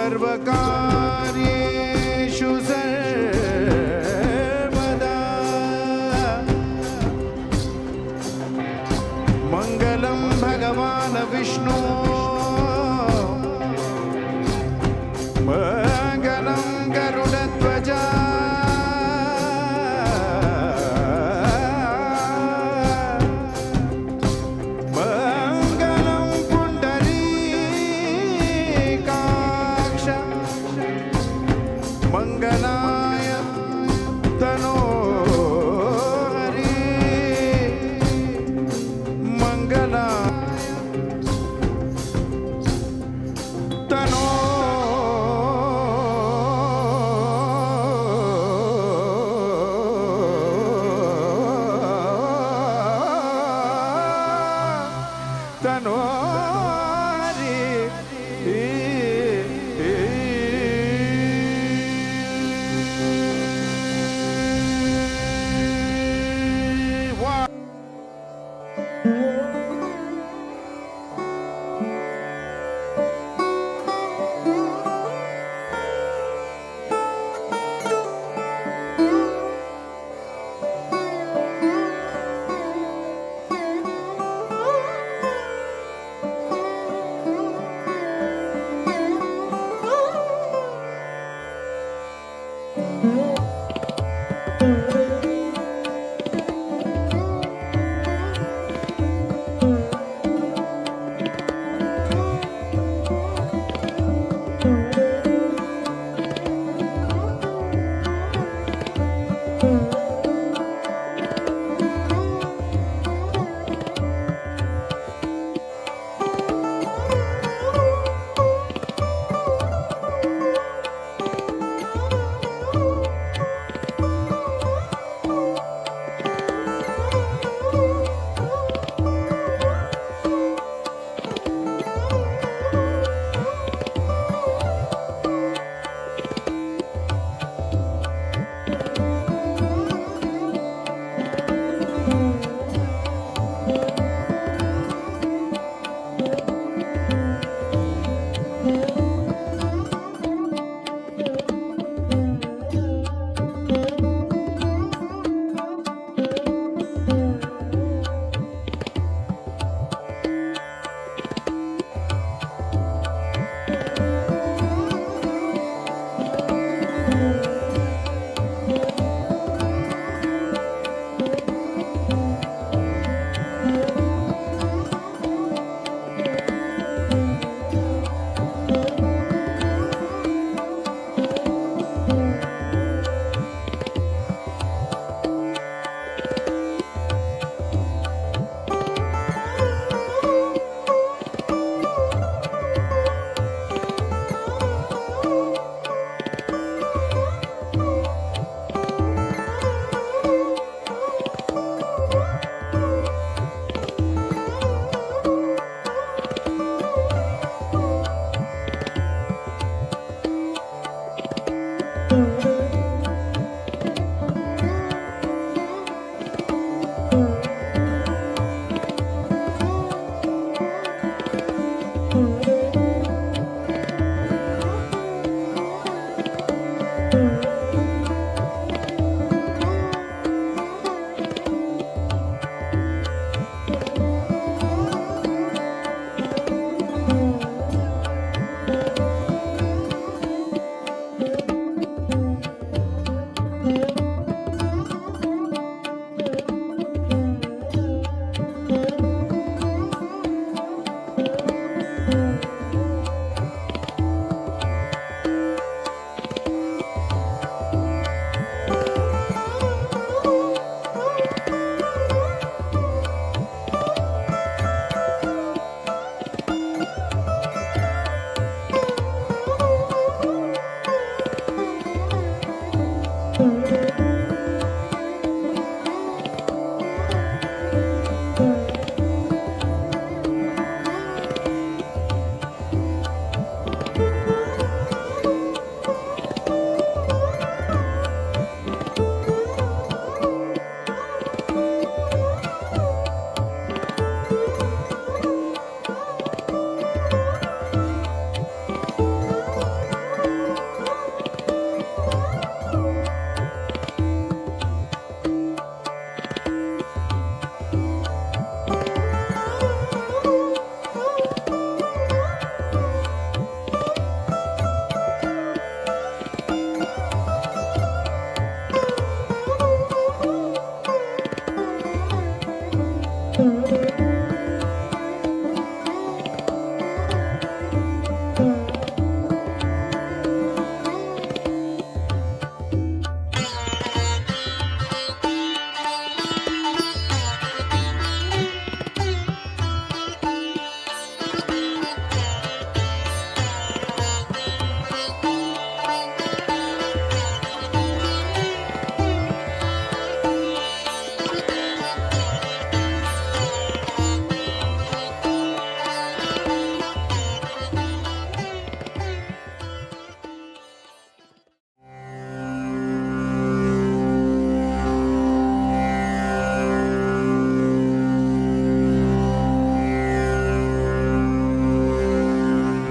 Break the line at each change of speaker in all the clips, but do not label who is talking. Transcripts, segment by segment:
सर्वकार्येषु सर्वदा मङ्गलं भगवान् विष्णु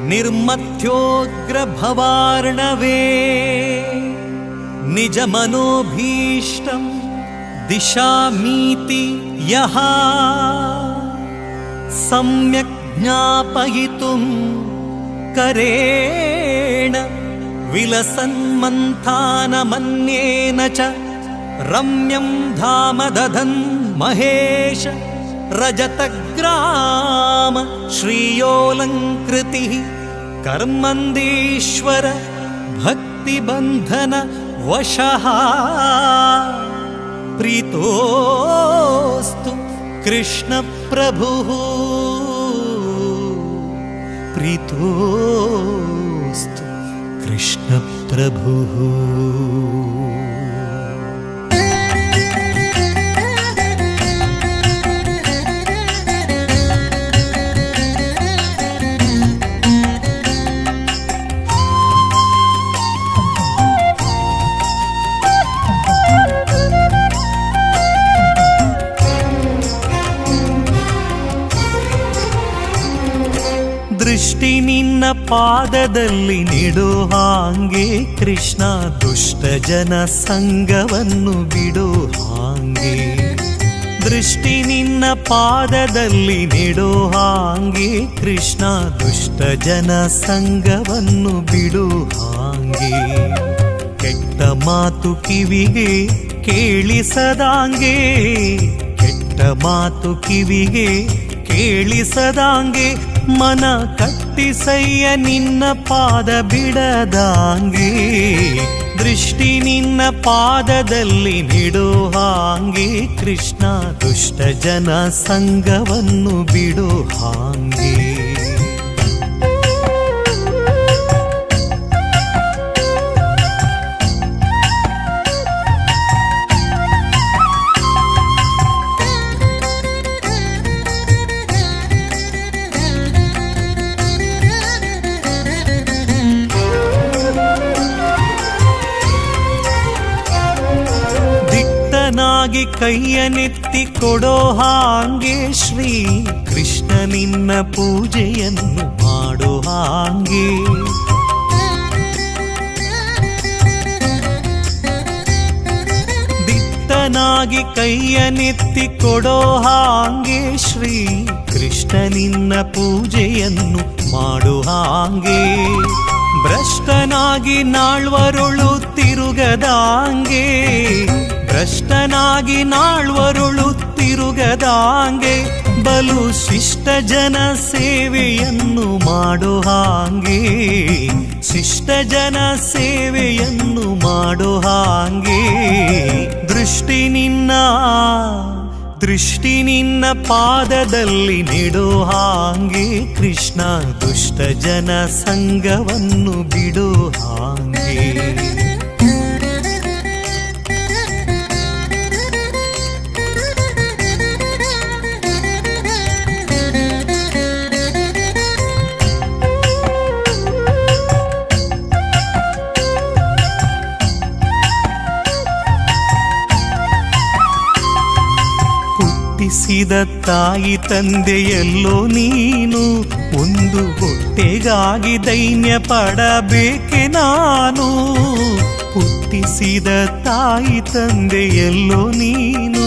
निर्मथ्योग्रभवार्णवे। निजमनोभीष्टं दिशामीति यः। सम्यक् ज्ञापयितुं करेण विलसन्मन्थानमन्येन च रम्यं धाम दधन् महेश रजतग्राम श्रियोऽलङ्कृतिः कर्मन्दीश्वर भक्तिबन्धन वशः। प्रीतोऽस्तु कृष्णप्रभुः प्रीतोऽस्तु कृष्णप्रभुः ದೃಷ್ಟಿ ನಿನ್ನ ಪಾದದಲ್ಲಿ ನಿಡೋ ಹಾಂಗೆ. ಕೃಷ್ಣ ದುಷ್ಟ ಜನ ಸಂಘವನ್ನು ಬಿಡೋ ಹಾಂಗೆ. ದೃಷ್ಟಿ ನಿನ್ನ ಪಾದದಲ್ಲಿ ನಿಡೋ ಹಾಂಗೆ. ಕೃಷ್ಣ ದುಷ್ಟ ಜನ ಸಂಘವನ್ನು ಬಿಡು ಹಾಂಗೆ. ಕೆಟ್ಟ ಮಾತು ಕಿವಿಗೆ ಕೇಳಿಸದಾಂಗೆ. ಕೆಟ್ಟ ಮಾತು ಕಿವಿಗೆ ಕೇಳಿಸದಾಂಗೆ. ಮನ ಕಟ್ಟಿಸಯ್ಯ ನಿನ್ನ ಪಾದ ಬಿಡದಾಂಗೆ. ದೃಷ್ಟಿ ನಿನ್ನ ಪಾದದಲ್ಲಿ ನಿಡೋ ಹಾಂಗೆ. ಕೃಷ್ಣ ದುಷ್ಟ ಜನ ಸಂಘವನ್ನು ಬಿಡೋ ಹಾಂಗೆ. ಕೈಯನೆತ್ತಿ ಕೊಡೋ ಹಾಂಗೆ ಶ್ರೀ ಕೃಷ್ಣ ನಿನ್ನ ಪೂಜೆಯನ್ನು ಮಾಡೋ ಹಾಂಗೆ. ದಿತ್ತನಾಗಿ ಕೈಯನೆತ್ತಿ ಕೊಡೋ ಹಾಂಗೆ ಶ್ರೀ ಕೃಷ್ಣ ನಿನ್ನ ಪೂಜೆಯನ್ನು ಮಾಡೋ ಹಾಂಗೆ. ಭ್ರಷ್ಟನಾಗಿ ನಾಳ್ವರುಳು ತಿರುಗದಾಂಗೆ. ಭ್ರಷ್ಟನಾಗಿ ನಾಳ್ವರುಳುತ್ತಿರುಗದಾಂಗೆ ಬಲು ಶಿಷ್ಟ ಜನ ಸೇವೆಯನ್ನು ಮಾಡೋ ಹಾಂಗೆ. ಶಿಷ್ಟ ಜನ ಸೇವೆಯನ್ನು ಮಾಡೋ ಹಾಂಗೆ. ದೃಷ್ಟಿ ನಿನ್ನ ದೃಷ್ಟಿ ನಿನ್ನ ಪಾದದಲ್ಲಿ ನಿಡೋ ಹಾಂಗೆ. ಕೃಷ್ಣ ದುಷ್ಟ ಜನ ಸಂಘವನ್ನು ಬಿಡೋ ಹಾಂಗೆ. ತಾಯಿ ತಂದೆಯಲ್ಲೋ ನೀನು, ಒಂದು ಹೊಟ್ಟೆಗಾಗಿ ದೈನ್ಯ ಪಡಬೇಕೆ ನಾನು? ಹುಟ್ಟಿಸಿದ ತಾಯಿ ತಂದೆಯಲ್ಲೋ ನೀನು,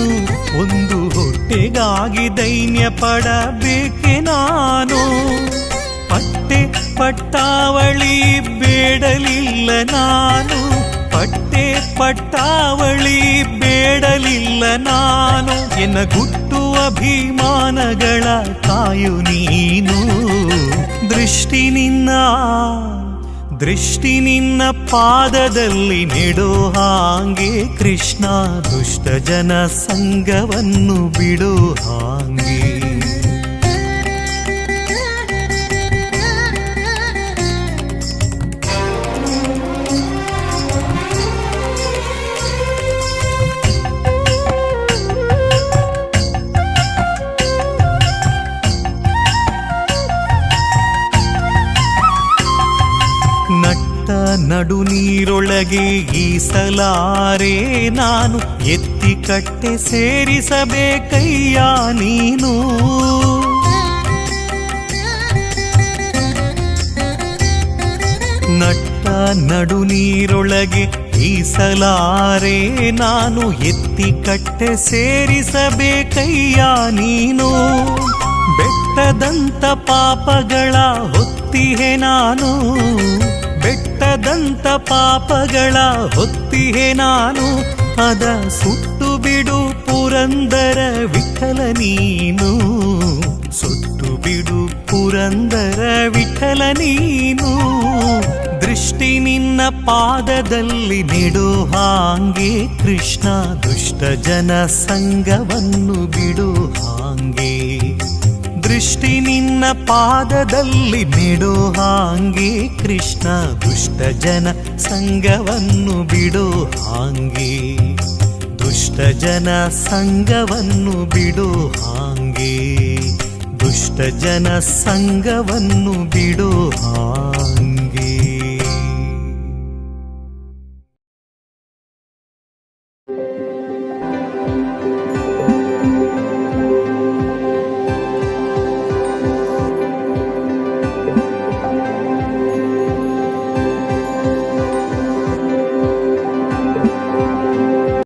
ಒಂದು ಹೊಟ್ಟೆಗಾಗಿ ದೈನ್ಯ ಪಡಬೇಕೆ ನಾನು? ಪಟ್ಟೆ ಪಟ್ಟಾವಳಿ ಬೇಡಲಿಲ್ಲ ನಾನು, ಪಟ್ಟೆ ಪಟ್ಟಾವಳಿ ಬೇಡಲಿಲ್ಲ ನಾನು. ಎನ್ನ ಅಭಿಮಾನಗಳ ತಾಯು ನೀನು. ದೃಷ್ಟಿ ನಿನ್ನ ದೃಷ್ಟಿ ನಿನ್ನ ಪಾದದಲ್ಲಿ ನೆಡೋ ಹಾಂಗೆ ಕೃಷ್ಣ ದುಷ್ಟ ಜನ ಸಂಘವನ್ನು ಬಿಡೋ ಹಾಂಗೆ. ನಡು ನೀರೊಳಗೆ ಈಸಲಾರೆ ನಾನು. ಎತ್ತಿ ಕಟ್ಟೆ ಸೇರಿಸಬೇಕಯ್ಯ ನಡು ನೀರೊಳಗೆ ಈಸಲಾರೆ ನಾನು. ಎತ್ತಿ ಕಟ್ಟೆ ಸೇರಿಸಬೇಕಯ್ಯ ನೀನು. ಬೆಟ್ಟದಂತ ಪಾಪಗಳ ಹೊತ್ತಿಹೆ ನಾನು. ಬೆಟ್ಟದಂತ ಪಾಪಗಳ ಹೊತ್ತಿಹೆ ನಾನು ಅದ ಸುಟ್ಟು ಬಿಡು ಪುರಂದರ ವಿಠಲ ನೀನು. ಸುಟ್ಟು ಬಿಡು ಪುರಂದರ ವಿಠಲ ನೀನು. ದೃಷ್ಟಿ ನಿನ್ನ ಪಾದದಲ್ಲಿ ಬಿಡು ಹಾಂಗೆ ಕೃಷ್ಣ ದುಷ್ಟ ಜನ ಸಂಘವನ್ನು ಬಿಡು ಹಾಂಗೆ. ದೃಷ್ಟಿ ನಿನ್ನ ಪಾದದಲ್ಲಿ ನೆಡೋ ಹಾಂಗೆ ಕೃಷ್ಣ ದುಷ್ಟ ಜನ ಸಂಘವನ್ನು ಬಿಡೋ ಹಾಂಗೆ. ದುಷ್ಟ ಜನ ಸಂಘವನ್ನು ಬಿಡೋ ಹಾಂಗೆ. ದುಷ್ಟ ಜನ ಸಂಘವನ್ನು ಬಿಡೋ ಹಾಂಗೆ.